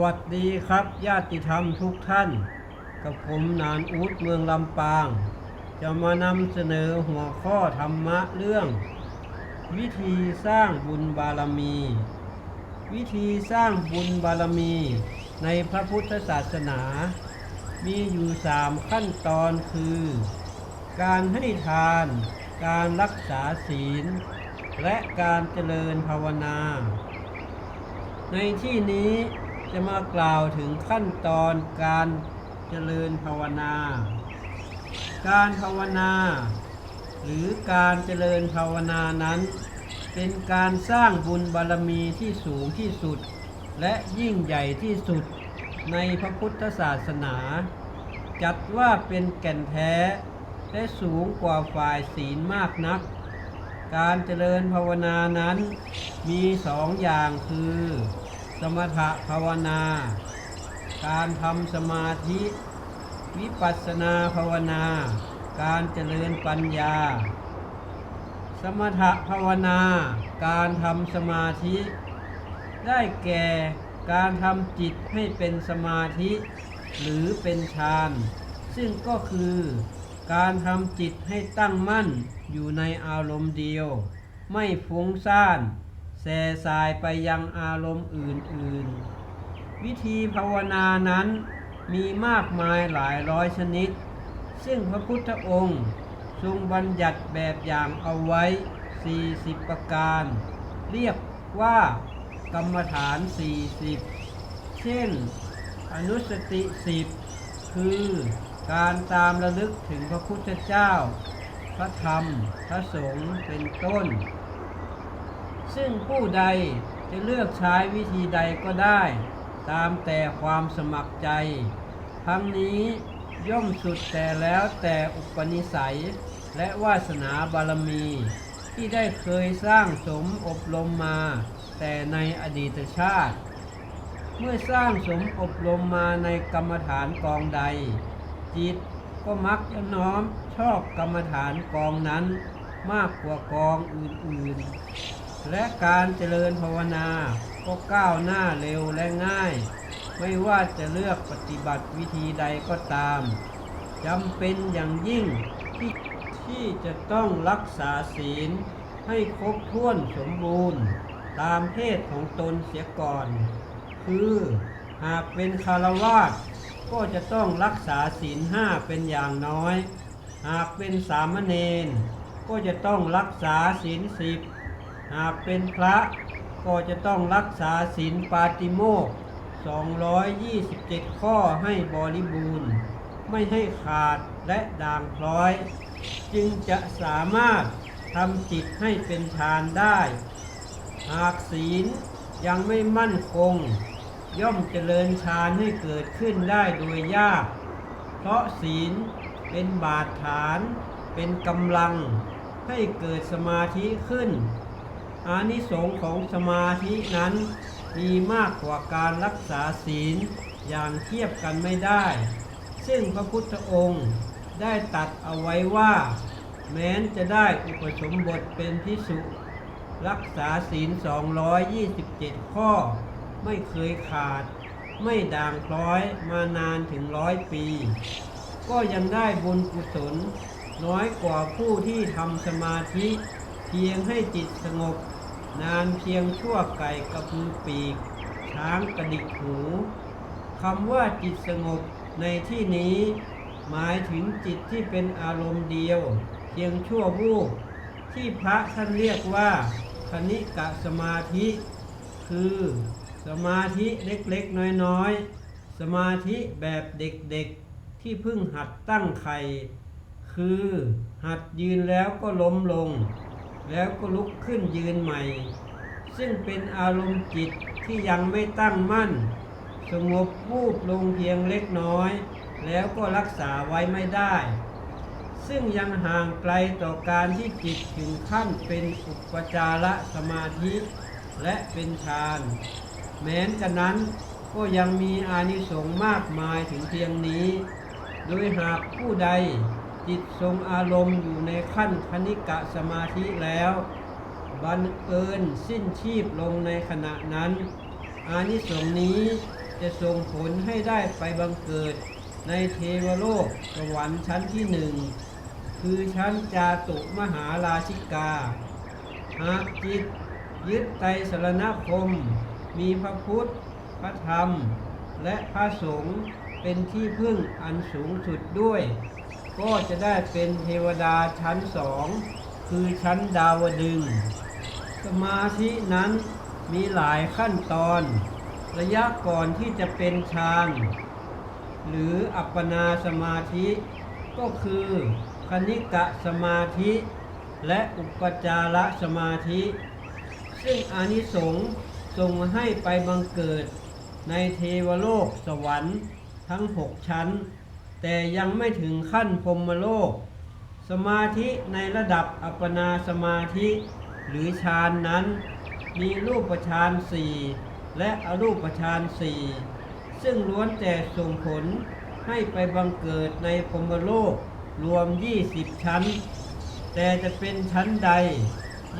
วัสดีครับ ญาติธรรมทุกท่าน กับผมนานอูดเมืองลำปาง จะมานำเสนอหัวข้อธรรมะเรื่อง วิธีสร้างบุญบารมี วิธีสร้างบุญบารมีในพระพุทธศาสนา มีอยู่สามขั้นตอนคือ การให้ทาน การรักษาศีล และการเจริญภาวนา ในที่นี้ จะมากล่าวถึงขั้นตอนการเจริญภาวนา การภาวนา หรือการเจริญภาวนานั้น เป็นการสร้างบุญบารมีที่สูงที่สุด และยิ่งใหญ่ที่สุดในพระพุทธศาสนา จัดว่าเป็นแก่นแท้ และสูงกว่าฝ่ายศีลมากนัก การเจริญภาวนานั้นมีสองอย่างคือ สมถภาวนา การทำสมาธิ วิปัสสนาภาวนา การเจริญปัญญา สมถภาวนา การทำสมาธิ ได้แก่การทำจิตให้เป็นสมาธิ หรือเป็นฌานซึ่งก็คือการทำจิตให้ตั้งมั่นอยู่ในอารมณ์เดียว ไม่ฟุ้งซ่าน แส่สายไปยังอารมณ์อื่นๆ วิธีภาวนานั้นมีมากมายหลายร้อยชนิด ซึ่งพระพุทธองค์ทรงบัญญัติแบบอย่างเอาไว้ 40 ประการ เรียกว่ากรรมฐาน 40 เช่น อนุสติสิบคือการตามระลึกถึงพระพุทธเจ้า พระธรรม พระสงฆ์เป็นต้น ซึ่งผู้ใดจะเลือกใช้วิธีใดก็ได้ ตามแต่ความสมัครใจ ทั้งนี้ย่อมสุดแต่แล้วแต่อุปนิสัย และวาสนาบารมี ที่ได้เคยสร้างสมอบรมมา แต่ในอดีตชาติ เมื่อสร้างสมอบรมมาในกรรมฐานกองใด จิตก็มักจะน้อมชอบกรรมฐานกองนั้นมากกว่ากองอื่นๆ และการเจริญภาวนาก็ก้าวหน้าเร็วและง่าย ไม่ว่าจะเลือกปฏิบัติวิธีใดก็ตามจำเป็นอย่างยิ่งที่ที่จะต้องรักษาศีลให้ครบถ้วนสมบูรณ์ ตามเพศของตนเสียก่อน คือหากเป็นคารวาสก็จะต้องรักษาศีลห้าเป็นอย่างน้อย หากเป็นสามเณรก็จะต้องรักษาศีลสิบ หากเป็นพระก็จะต้องรักษาศีลปาติโมก227 ข้อให้บริบูรณ์ ไม่ให้ขาดและด่างพร้อย จึงจะสามารถทำจิตให้เป็นฌานได้ หากศีลยังไม่มั่นคง ย่อมเจริญฌานให้เกิดขึ้นได้โดยยาก เพราะศีลเป็นบาดฐาน เป็นกำลังให้เกิดสมาธิขึ้น อานิสงส์ของสมาธินั้น มีมากกว่าการรักษาศีลอย่างเทียบกันไม่ได้ ซึ่งพระพุทธองค์ได้ตัดเอาไว้ว่า แม้นจะได้อุปสมบทเป็นพิสุรักษาศีล 227 ข้อ ไม่เคยขาด ไม่ด่างพร้อยมานานถึงร้อยปี ก็ยังได้บุญกุศล น้อยกว่าผู้ที่ทำสมาธิ เพียงให้จิตสงบ นานเพียงชั่วไก่กระพือปีก ช้างกระดิกหูคำว่าจิตสงบในที่นี้ หมายถึงจิตที่เป็นอารมณ์เดียว เพียงชั่ววูบที่พระท่านเรียกว่าคณิกะสมาธิ คือสมาธิเล็กๆ น้อยๆ สมาธิแบบเด็กๆ ที่เพิ่งหัดตั้งไข่ คือหัดยืนแล้วก็ล้มลง แล้วก็ลุกขึ้นยืนใหม่ ซึ่งเป็นอารมณ์จิตที่ยังไม่ตั้งมั่น สงบวูบลงเพียงเล็กน้อย แล้วก็รักษาไว้ไม่ได้ ซึ่งยังห่างไกลต่อการที่จิตถึงขั้นเป็นอุปจารสมาธิและเป็นฌานแม้นกระนั้นก็ยังมีอานิสงส์มากมายถึงเพียงนี้ โดยหากผู้ใด จิตทรงอารมณ์อยู่ในขั้นคณิกะสมาธิแล้ว บันเอิญสิ้นชีพลงในขณะนั้น อานิสงส์นี้จะส่งผลให้ได้ไปบังเกิดในเทวโลกสวรรค์ชั้นที่หนึ่ง คือชั้นจาตุมหาราชิกา หากจิตยึดไตสรณคม มีพระพุทธ พระธรรม และพระสงฆ์เป็นที่พึ่งอันสูงสุดด้วย ก็จะได้เป็นเทวดาชั้นสองคือชั้นดาวดึง สมาธินั้นมีหลายขั้นตอน ระยะก่อนที่จะเป็นฌานหรืออัปปนาสมาธิ ก็คือคณิกะสมาธิ และอุปจารสมาธิ ซึ่งอานิสงส์ส่งให้ไปบังเกิดในเทวโลกสวรรค์ทั้งหกชั้น แต่ยังไม่ถึงขั้นพรมโลก สมาธิในระดับอัปปนาสมาธิหรือฌานนั้น มีรูปฌานสี่และอรูปฌานสี่ซึ่งล้วนแต่ส่งผลให้ไปบังเกิดในพรมโลกรวม 20 ชั้น แต่จะเป็นชั้นใด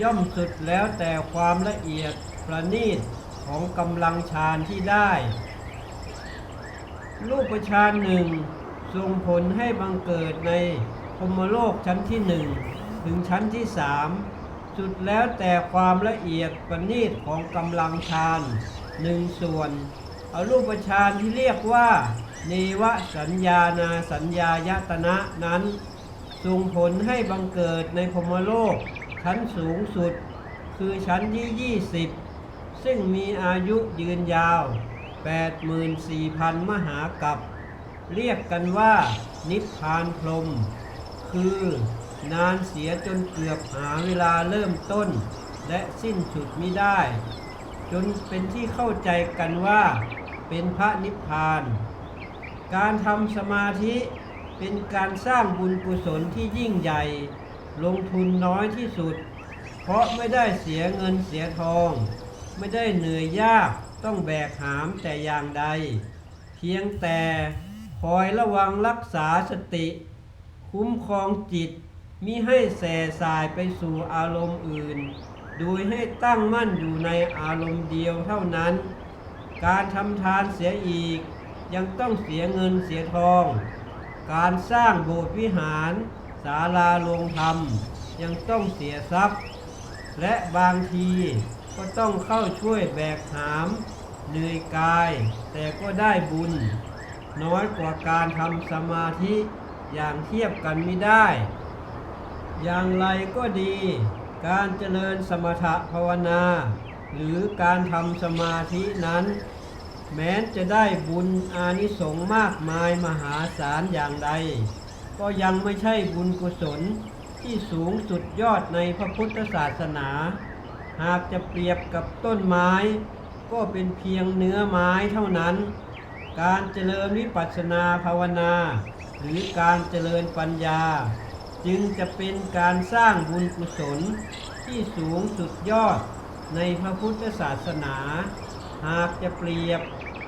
ย่อมสุดแล้วแต่ความละเอียดประณีตของกำลังฌานที่ได้ รูปฌานหนึ่ง ส่งผลให้บังเกิดในพมโลกชั้นที่หนึ่งถึงชั้นที่สามสุดแล้วแต่ความละเอียดประณีตของกำลังฌานหนึ่งส่วนเอารูปฌานที่เรียกว่าเนวสัญญานาสัญญายตนะนั้นส่งผลให้บังเกิดในพมโลกชั้นสูงสุด คือชั้นที่ 20 ซึ่งมีอายุยืนยาว 84,000 มหากับ เรียกกันว่า นิพพานพรม คือนานเสียจนเกือบหาเวลาเริ่มต้น และสิ้นสุดมิได้ จนเป็นที่เข้าใจกันว่า เป็นพระนิพพาน การทำสมาธิเป็นการสร้างบุญกุศลที่ยิ่งใหญ่ ลงทุนน้อยที่สุด เพราะไม่ได้เสียเงินเสียทอง ไม่ได้เหนื่อยยากต้องแบกหามแต่อย่างใด เพียงแต่ คอยระวังรักษาสติ คุ้มครองจิตมิให้แส่สายไปสู่อารมณ์อื่น โดยให้ตั้งมั่นอยู่ในอารมณ์เดียวเท่านั้น การทำทานเสียอีก ยังต้องเสียเงินเสียทอง การสร้างโบสถ์วิหาร ศาลาโรงธรรม ยังต้องเสียทรัพย์ และบางทีก็ต้องเข้าช่วยแบกหาม เหนื่อยกาย แต่ก็ได้บุญ น้อยกว่าการทำสมาธิอย่างเทียบกันไม่ได้ อย่างไรก็ดี การเจริญสมถภาวนา หรือการทำสมาธินั้น แม้จะได้บุญอานิสงส์มากมายมหาศาลอย่างใด ก็ยังไม่ใช่บุญกุศลที่สูงสุดยอดในพระพุทธศาสนา หากจะเปรียบกับต้นไม้ ก็เป็นเพียงเนื้อไม้เท่านั้น การเจริญวิปัสสนาภาวนา หรือการเจริญปัญญา จึงจะเป็นการสร้างบุญกุศลที่สูงสุดยอดในพระพุทธศาสนา หากจะเปรียบ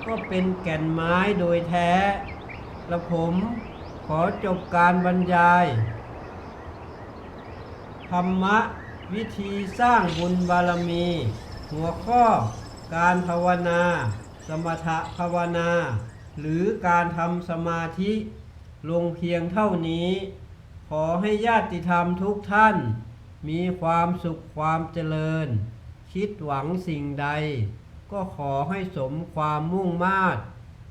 ก็เป็นแก่นไม้โดยแท้และผมขอจบการบรรยาย ธรรมะวิธีสร้างบุญบารมี หัวข้อการภาวนา สมถภาวนา หรือการทำสมาธิลงเพียงเท่านี้ ขอให้ญาติธรรมทุกท่าน มีความสุขความเจริญ คิดหวังสิ่งใด ก็ขอให้สมความมุ่งมา่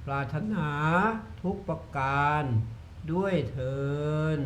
ปรารถนาทุกประการ ด้วยเทิน